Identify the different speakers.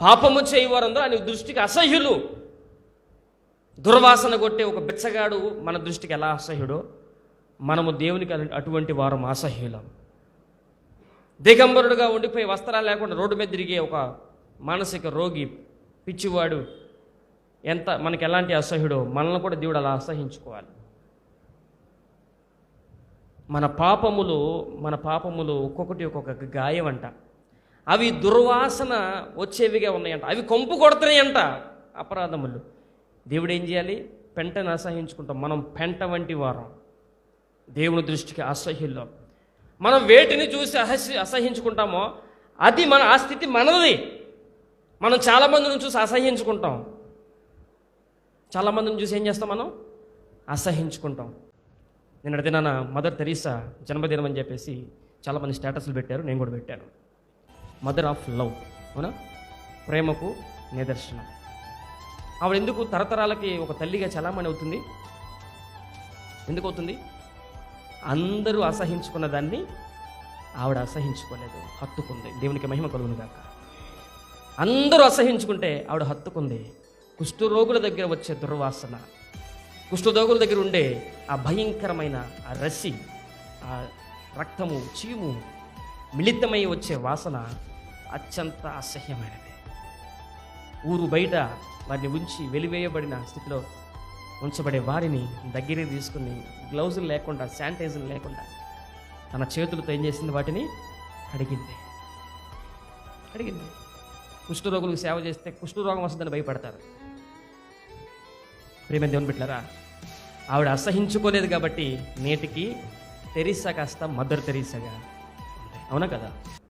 Speaker 1: పాపము చేయవారందరూ ఆయన దృష్టికి అసహ్యులు. దుర్వాసన కొట్టే ఒక బిచ్చగాడు మన దృష్టికి ఎలా అసహ్యుడో మనము దేవునికి అటు- అటువంటి వారం అసహ్యులం. దిగంబరుడుగా ఉండిపోయి వస్త్రాలు లేకుండా రోడ్డు మీద తిరిగే ఒక మానసిక రోగి పిచ్చివాడు ఎంత మనకి ఎలాంటి అసహ్యుడో మనల్ని కూడా దేవుడు అలా అసహించుకోవాలి. మన పాపములు మన పాపములు ఒక్కొక్కటి ఒక్కొక్క గాయం అంట అవి దుర్వాసన వచ్చేవిగా ఉన్నాయంట. అవి కొంపు కొడుతున్నాయంట అపరాధములు. దేవుడు ఏం చేయాలి? పెంటను అసహించుకుంటాం మనం పెంట వంటి వారం. దేవుని దృష్టికి అసహ్యుల్లో. మనం వేటిని చూసి అసహ్య అసహించుకుంటామో అది మన ఆ స్థితి మనది. మనం చాలామందిని చూసి అసహించుకుంటాం చాలామందిని చూసి ఏం చేస్తాం మనం? అసహించుకుంటాం నేను దినాన మదర్ తెరీసా జన్మదినం అని చెప్పేసి చాలామంది స్టేటస్లు పెట్టారు. నేను కూడా పెట్టాను. మదర్ ఆఫ్ లవ్ అవునా? ప్రేమకు నిదర్శనం. ఆవిడ ఎందుకు తరతరాలకి ఒక తల్లిగా చలామణి అవుతుంది? ఎందుకు అవుతుంది? అందరూ అసహించుకున్న దాన్ని ఆవిడ అసహించుకోలేదు. హత్తుకుంది. దేవునికి మహిమ కలుగును కాక అందరూ అసహించుకుంటే ఆవిడ హత్తుకుంది. కుష్ఠరోగుల దగ్గర వచ్చే దుర్వాసన. కుష్ఠరోగుల దగ్గర ఉండే ఆ భయంకరమైన ఆ రసి ఆ రక్తము చీము మిళితమై వచ్చే వాసన అత్యంత అసహ్యమైనది. ఊరు బయట వారిని ఉంచి వెలివేయబడిన స్థితిలో ఉంచబడే వారిని దగ్గరికి తీసుకుని గ్లౌజులు లేకుండా శానిటైజర్ లేకుండా తన చేతులతో ఏం చేసింది? వాటిని కడిగింది. కడిగింది. కుష్ఠరోగులకు సేవ చేస్తే కుష్ఠరోగం వస్తుందని భయపడతారు. ప్రేమ దేవుని పెట్టారా ఆవిడ అసహించుకోలేదు కాబట్టి నేటికి తెరీసా కాస్త మదర్ తెరీసాగా a una casa.